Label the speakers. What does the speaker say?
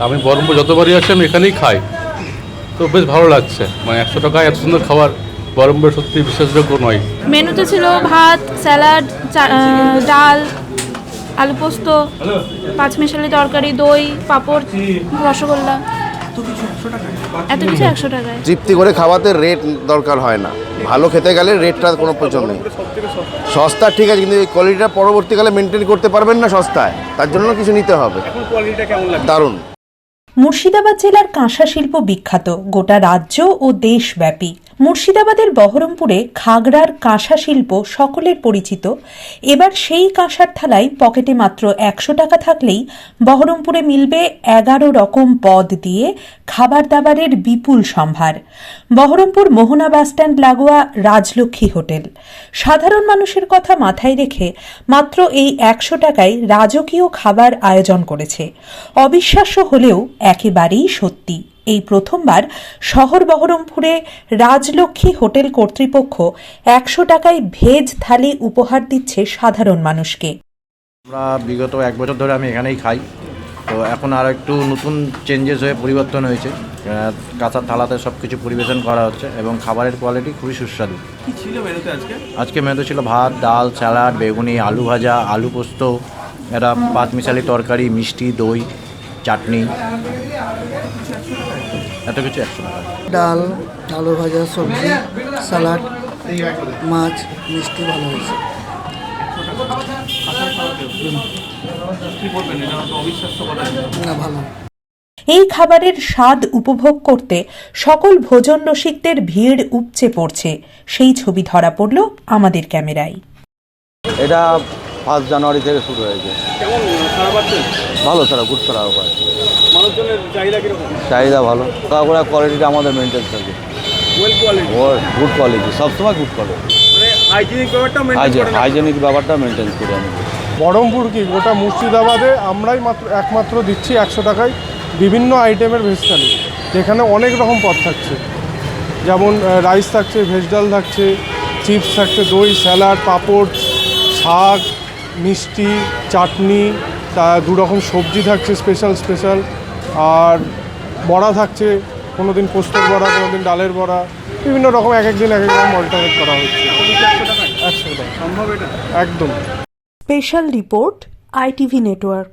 Speaker 1: আমি বহরমপুর যতবারই আসি আমি এখানেই খাই। তো বেশ ভালো লাগছে। মানে একশো টাকায় এত সুন্দর খাবার বহরমপুর সত্যি বিশ্বাসযোগ্য নয়।
Speaker 2: মেনুতে ছিল ভাত স্যালাড চা- ডাল আলু পোস্ত পাঁচমিশালি তরকারি দই পাঁপড় রসগোল্লা। এত কিছু একশো টাকায়?
Speaker 3: তৃপ্তি করে খাওয়াতে রেট দরকার হয় না। ভালো খেতে গেলে রেটটা কোনো প্রয়োজন নেই। সস্তা ঠিক আছে কিন্তু এই কোয়ালিটিটা পরবর্তীকালে মেনটেন করতে পারবেন না সস্তায়। তার জন্য কিছু নিতে হবে। দারুণ।
Speaker 4: মুর্শিদাবাদ জেলার কাঁসা শিল্প বিখ্যাত। গোটা রাজ্য ও দেশব্যাপী। মুর্শিদাবাদের বহরমপুরে খাগড়ার কাঁসা শিল্প সকলের পরিচিত। এবার সেই কাঁসার থালায় পকেটে মাত্র একশো টাকা থাকলেই বহরমপুরে মিলবে এগারো রকম পদ দিয়ে খাবার দাবারের বিপুল সম্ভার। বহরমপুর মোহনা বাসস্ট্যান্ড লাগোয়া রাজলক্ষ্মী হোটেল। সাধারণ মানুষের কথা মাথায় রেখে মাত্র এই একশো টাকায় রাজকীয় খাবার আয়োজন করেছে। অবিশ্বাস্য হলেও একেবারেই সত্যি। এই প্রথমবার শহর বহরমপুরে রাজলক্ষ্মী হোটেল কর্তৃপক্ষ একশো টাকায় ভেজ থালি উপহার দিচ্ছে সাধারণ মানুষকে।
Speaker 5: আমরা বিগত এক বছর ধরে আমি এখানেই খাই। তো এখন আর একটু নতুন চেঞ্জেস হয়ে পরিবর্তন হয়েছে। কাঁচার থালাতে সব কিছু পরিবেশন করা হচ্ছে এবং খাবারের কোয়ালিটি খুবই সুস্বাদু।
Speaker 6: কি ছিল আজকে?
Speaker 5: আজকে মেনুতে ছিল ভাত ডাল স্যালাড বেগুনি আলু ভাজা আলু পোস্ত একটা পাঁচমিশালি তরকারি মিষ্টি দই। চাটনি এত কিছু একশো টাকা।
Speaker 7: ডাল আলু ভাজা সবজি স্যালাড মাছ মিষ্টি ভালো হয়েছে। না ভালো।
Speaker 4: এই খাবারের স্বাদ উপভোগ করতে সকল ভোজন রসিকদের ভিড় উপচে পড়ছে। সেই ছবি ধরা পড়ল আমাদের ক্যামেরায়।
Speaker 8: এটা ফার্স্ট জানুয়ারি থেকে শুরু হয়েছে।
Speaker 6: কেমন খারাপ পাচ্ছেন?
Speaker 8: ভালো স্যার গুড পায়
Speaker 6: মানুষজনের চাহিদা কীরকম?
Speaker 8: চাহিদা ভালো। কাকুরা কোয়ালিটিটা আমাদের মেনটেন থাকে।
Speaker 6: ওয়েল কোয়ালিটি
Speaker 8: গুড কোয়ালিটি সবসময় গুড কোয়ালিটি
Speaker 6: মানে হাইজেনিক ব্যাপারটা মেনটেন করি
Speaker 8: আমি।
Speaker 9: বহরমপুর কি? গোটা মুর্শিদাবাদে আমরাই মাত্র একমাত্র দিচ্ছি একশো টাকায় বিভিন্ন আইটেমের ভেজ থালি যেখানে অনেক রকম পদ থাকছে। যেমন রাইস থাকছে ভেজ ডাল থাকছে চিপস থাকছে দই স্যালাড পাঁপড় শাক মিষ্টি চাটনি তা দু রকম সবজি থাকছে স্পেশাল স্পেশাল আর বড়া থাকছে কোনো দিন পোস্তর বড়া কোনো দিন ডালের বড়া। বিভিন্ন রকম এক একদিন এক এক রকম অল্টারনেট করা হচ্ছে। একশো টাকা
Speaker 6: সম্ভব এটা?
Speaker 9: একদম।
Speaker 4: Special report ITV network